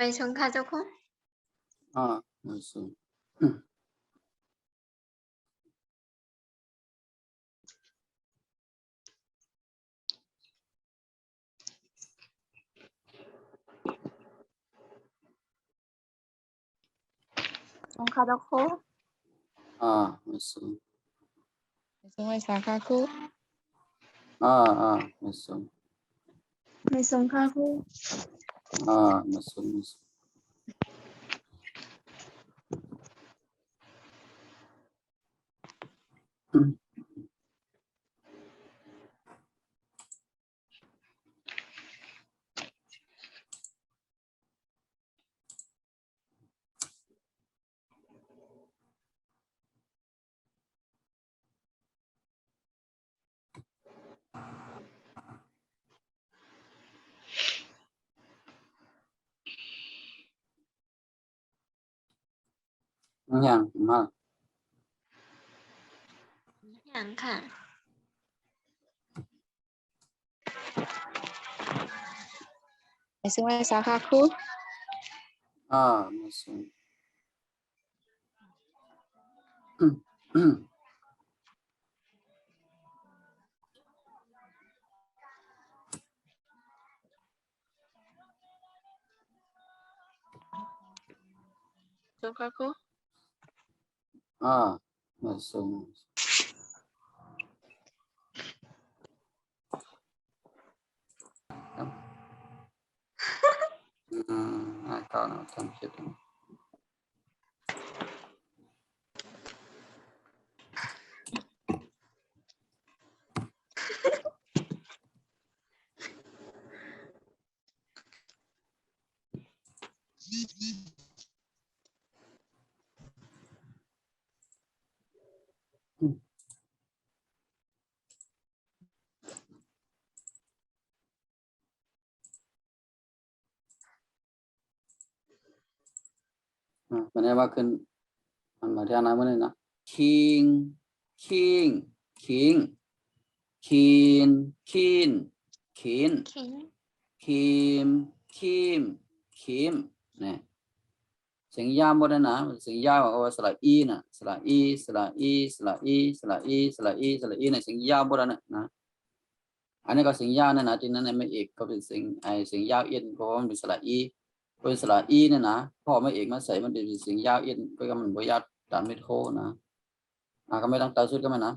ไปชงค่ะเจ้าคุณอ่าไม่สูงชงค่ะเจ้าคุณอ่าไม่สูงส่ งให้สาขาครู อ่าอ่าไม่สูง ไม่ชงค่ะครู อ่าไม่สูงไม่สูงอ ย่างมากอย่างค่ะไปส่งให้ สาขาครูอ่าไม่สูงอืมอืม ส่งค่ะครู อ่าไม่สูงอืมอ่าก็นะทำผิด อ่าวันนี้ว่าขึ้นมันมาที่อานาเมื่ อไหร่นะ king king king kin kin kin คิง kim kim kim เนี่ยเสียงยาวหมดเลยนะเสียงยาวเอาไว้สระอีนะสระอีสระอีสระอีสระอีสระอีสระอีเนี่ยเสียงยาวหมดแล้วนะนะอันนี้ก็เสียงยาวนะนะที่นั้นไม่เอกก็เป็นเสียงไอเสียงยาวเอ็นเพราะว่ามันเป็นสระอี เป็นสระอีเนี่ยนะพ่อไม่เอกมาใส่มันเป็นเสียงยาวเอ็นก็มันบ่ยาวตามเมโทรนะอะก็ไม่ต้องตาสุดก็ไม่นะ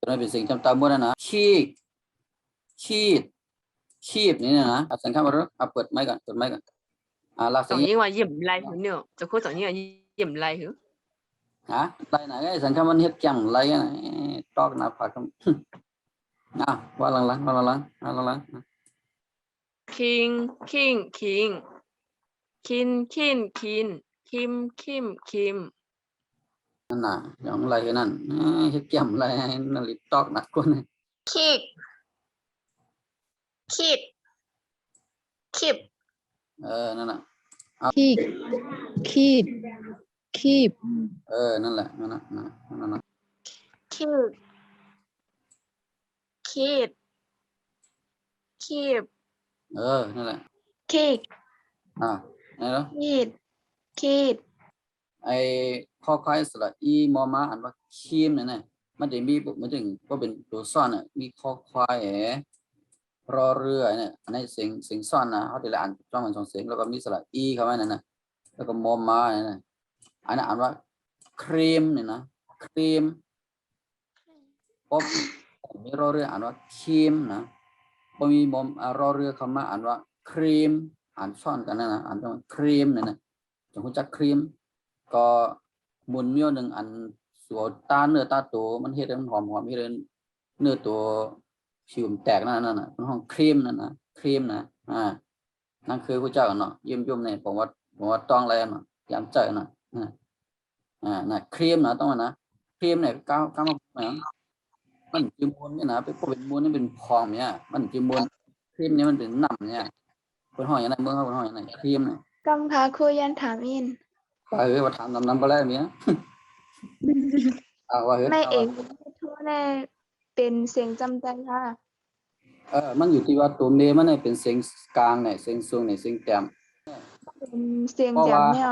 จะไม่เป็นเสียงจำตามหมดแล้วนะขีดขีดขีดนี่นะอะสังคมว่าเอาเปิดไม้ก่อนเปิดไม้ก่อนอ่าลากเสีย tổng ง nhiên là dìm lại hử nữa cho cô tổng nhiên là dìm lại hử ฮะไรไหนไอ้สังคมมันเฮ็ดจังไรนะเอ้ยตอกหน้าผากครับอะว่าหลังๆว่าหลังๆว่าหลัง ๆ king king king kin kin kin kim kim kim นั่นน่ะอย่างไรนั่นเอ้ยเฮ็ดจังไรนั่นลิตอกหนักกว่านี่คิกคิดคิบเออนั่นน่ะ keep keep keep เออ นั่นแหละ นั่นน่ะนั่นน่ะนั่นน่ะคิดคิดคีบ เออ นั่นแหละคิกอะไหนแล้วคิดคิดไอ้ข้อควายสระอีมอมาอ่านว่าคีมเนี่ยนะมันจะมีปุ๊บมันถึงก็เป็นตัวซ่อนอะมีข้อควายแหรอเรือเนี่ยอันนี้เสียงเสียงซ่อนนะเขาจะอ่านจ้องมันสองเสียงแล้วก็มีสระอีเข้ามานั่นนะแล้วก็มอมาเนี่ยนะอันนั้นอ่านว่าครีมเนี่ยนะครีมปุ๊บมีรอเรืออ่านว่าครีมนะ พอมีมอมอ่ารอเรือเข้ามาอ่านว่าครีมอ่านซ่อนกันนะนะอ่านว่าครีมนี่ยนะจงรู้จักครีม ก็มุนเมียวหนึ่งอันสัวตาเนื้อตาตัวมันเฮ็ดให้มันหอมหอมเฮ็ดให้เนื้อตัวผิวมันแตกนั่นนั่นน่ะมันห้องครีมนั่นนะครีมนะอ่านั่นคือพระเจ้าเนาะเยี่ยมยมเนี่ยผมว่าผมว่าต้องอะไรเนาะยามใจเนาะอ่าอ่าน่ะครีมนะต้องนะครีมเนี่ยก้าวก้าวมา เนี่ยมันจืมวนเนี่ยนะไปพวกเป็นมวนนี่เป็นพองเนี่ยมันจืมวนครีมเนี่ยมันเป็นน้ำเนี่ยคนห้องอย่างไรเมืองเขาคนห้องอย่างไรครีมเนี่ยกำค่ะครูยันถามอินว่าเฮ้ยว่าถามน้ำน้ำไปแล้วเมียอ่าว่าเฮ้ยไม่เอาเอว่ะงทั่วแน่เป็นเสียงจำใจค่ะเออมันอยู่ที่ว่าตัวเมย์มันเนี่ยเป็นเสียงกลางเนี่ยเสียงสูงเนี่ยเสียงแต้มเป็นเสียงเพราะแจ่มว่าเนี่ย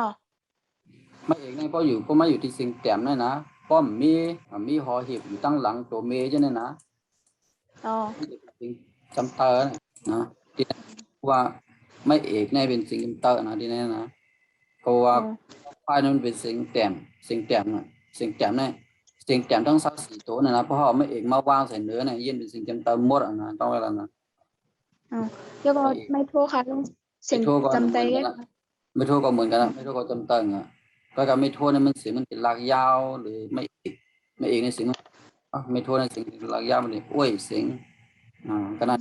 ไม่เอกเนี่ยก็อยู่ก็มาอยู่ที่เสียงแต้มเนี่ยนะ ป้อมมีอ่ามีหอหีบอยู่ตั้งหลังตัวเมย์ใช่ไหมนะอ๋อสิ่งจำเตอร์นะที่ว่าไม่เอกเนี่ยเป็นสิ่งจำเตอร์นะที่นี่นะเพราะว่าอืมควายนั้นมันเป็นสิ่งแต้มสิ่งแต้มนะสิ่งแต้มเนี่ยสิ่งแต้มทั้งสามสี่ตัวนะนะเพราะเขาไม่เอกมาวางใส่เนื้อเนี่ยยื่นเป็นสิ่งจำเตอร์หมดอะนะต้องเวลานะแล้วก็ไม่โทรค่ะต้องเสียงไม่โทรก่อนจำใจเหมือนกันอะไม่โทษก็เหมือนกันนะไม่โทษก็จำเติงอะ ก็การไม่โทษเนี่ยมันเสียงมันเป็นลากยาว หรือไม่เอกไม่เอกในเสียงมันไม่โทษในเสียงเป็นลากยาวมันเลยโอ้ยเสียงอ่าก็นั่น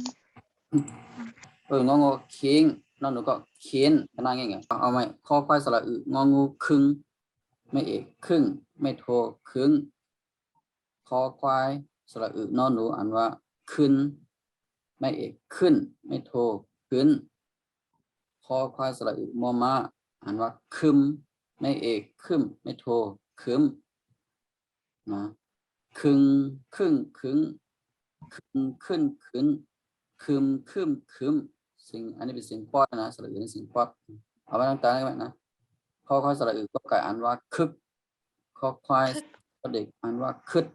เอององูคิงนั่นหนูก็เขียนก็นั่นไงไงเอาเอาไหมข้อควายสระอึงองูครึ่งไม่เอกครึ่ง ไม่โทครึ่งคอควายสระอึนอนหนูอ่านว่าขึ้น ไม่เอกขึ้น ไม่โทขึ้นคอควายสระอึมอมาอ่านว่าคึม ไม่เอกคึมไม่โทคึมนะคึงคึ่งคึงคึงขึ้นขึ้นคึมคึมคึมสิ่งอันนี้เป็นสิ่งปอดนะสระอึนี่สิ่งปอดเอาไว้ตั้งแต่ไว้นะคอควายสระอึก็ไก่อ่านว่าคึกคอควายสระเด็กอ่านว่าคึด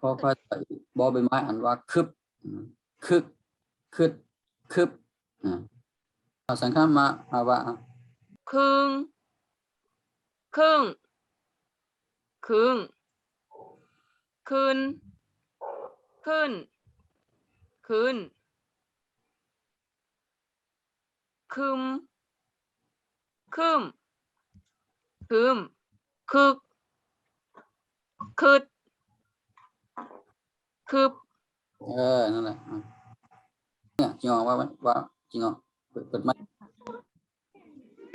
คอควายสระอึบอใบไม้อ่านว่าคึบคึกคึดคึบอ่าเอาสังข้ามมาเอาว่าอะคึง ครึ่งครึ่งขึ้น ขึ้น ขึ้น คึม คึม คึม คึก คึด คึบ เออ นั่นแหละอะเนี่ยจริงเหรอว่าไว้ว่าจริงเหรอเปิดเปิดไมค์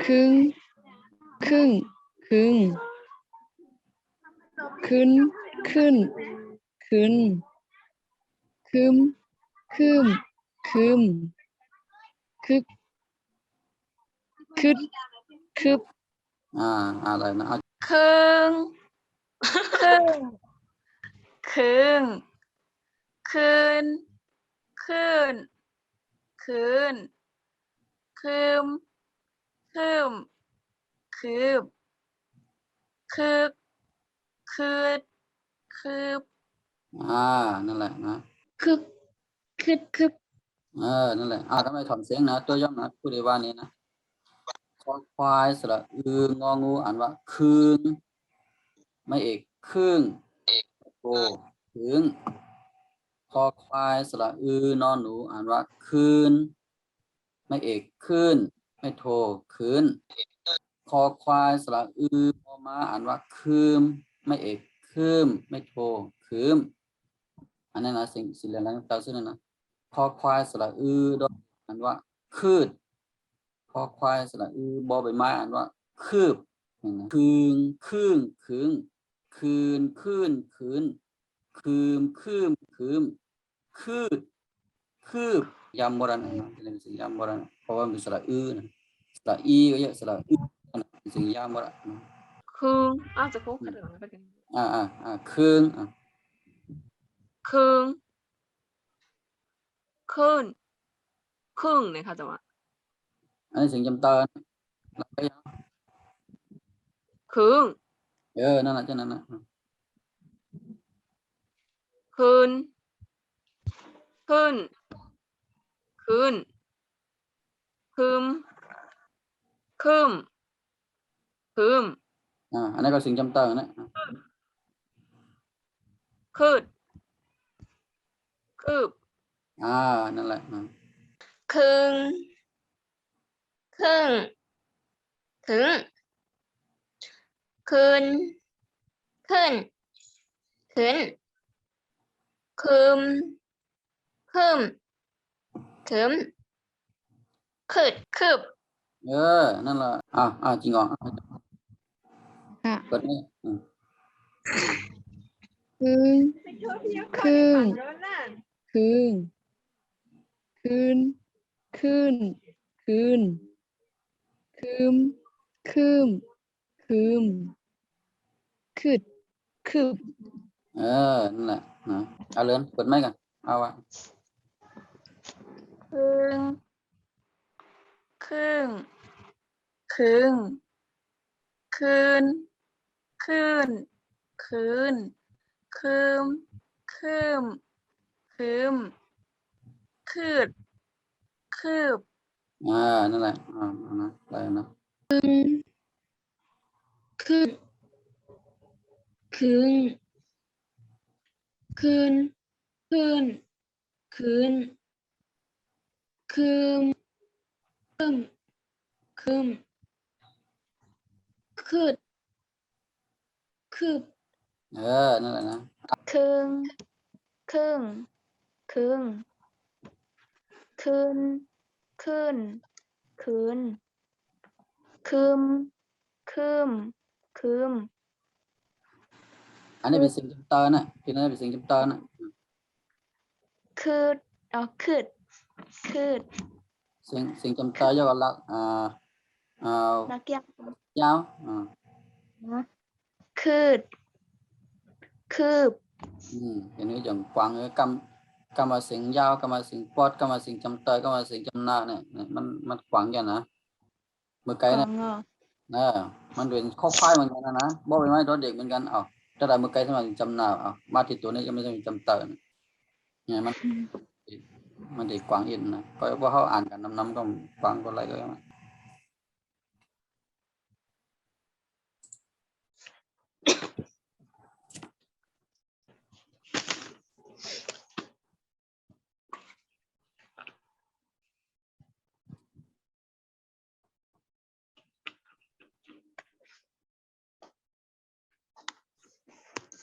ครึ่ง ครึ่ง ครึ่งขึ้นขึ้นขึ้นคึมคึมคึมคึกคึดคึบอ่า อะไรนะเอาครึ่งครึ่งครึ่งคืนคืนคืนคืมคืมคืบ คืบคืดคืบอ่านั่นแหละนะคึกคึดคึบเออนั่นแหละอ่าทำไมถอนเสียงนะ ตัวย่อมนะพูดได้ว่านี้นะคอควายสระอืององูอ่านว่าคืนไม่เอกครึ่งโกถึงคอควายสระอือนอนหนู อ่านว่าคืน ไม่เอกขึ้นไม่โทคืน คอควายสระอือมอมาอ่านว่าคืม ไม่เอกคืม ไม่โทคืม อันนั้นนะสิ่งสิ่งเหล่านั้นเตาซึ่งนะคอควายสระอือดออ่านว่าคืดคอควายสระอือบอใบไม้อ่านว่าคืบคืนคืนคืนคืนคืนคืนคืมคืมคืมคืดคืบยามโบราณนะเป็นสิ่งยามโบราณเพราะว่ามีสระอือนะสระอีก็เยอะสระอือ นะเป็นสิ่งยามโบราณนะครึ่งอ้าวจะโค้งกันเหรอไปกันอ่าอ่าอ่าคืนอ่าครึ่งขึ้นครึ่งเนี่ยค่ะจังหวะอันนี้สิ่งจำเตินรับไปยังครึ่งเออนั่นแหละเจ้านั่นนะขึ้นขึ้นขึ้นคึมคึม คึมอ่าอันนี้นก็สิ่งจำเตินนะอะคืดคืบอ่า นั่นแหละอ่าครึ่ง ครึ่ง ถึง คืน ขึ้น ขึ้น คืม คืมคืมคืดคืบ เออ นั่นแหละอ่าอ่าจริงเหรออะ ค่ะเปิดนี่อืมครึ่งครึ่งครึ่งขึ้นขึ้นขึ้นคืม คืม คืม คืด คืบ เออ นั่นแหละนะเอาเลินเปิดไม่กันเอาวะครึ่ง ครึ่ง ครึ่ง คืน คืน คืน คืม คืม คืม คืด คืบ อ่า นั่นแหละ อ่าเอานะไปนะครึ่งครึ่งคืน คืน คืน คืม คืม คืม คืด คืบ เออ นั่นแหละนะ ครึ่ง ครึ่ง ครึ่งคืนคืนคืน คืม คืม คืม อันนี้เป็นเสียงจำเตอร์นะพี่นั่นเป็นเสียงจำเตอร์นะคืดอ๋อคืด คืดเสียงเสียงจำเตอร์ย่อกันละอ่าอ่านักเก็บยาวอ่า คืดคืบอืมเห็นไหมอย่างกวางเออกำกำมาเสียงยาวกำมาเสียงปอดกำมาเสียงจำเตอร์กำมาเสียงจำหน้าเนี่ยเนี่ยมันมันกวางอย่างนะเมื่อไกลกนะองอะเออมันเป็นข้อควายเหมือนกันนะนะบอกไปไหมรถเด็กเหมือนกันเอาถ้าได้เมื่อไกลสมัยจำหน้าเอามาติดตัวนี้ก็ไม่ต้องจำเตอร์นะเนี่ยมันมันเด็กกวางอินนะก็ว่าเขาอ่านกันน้ำๆก็กวางก็อะไรก็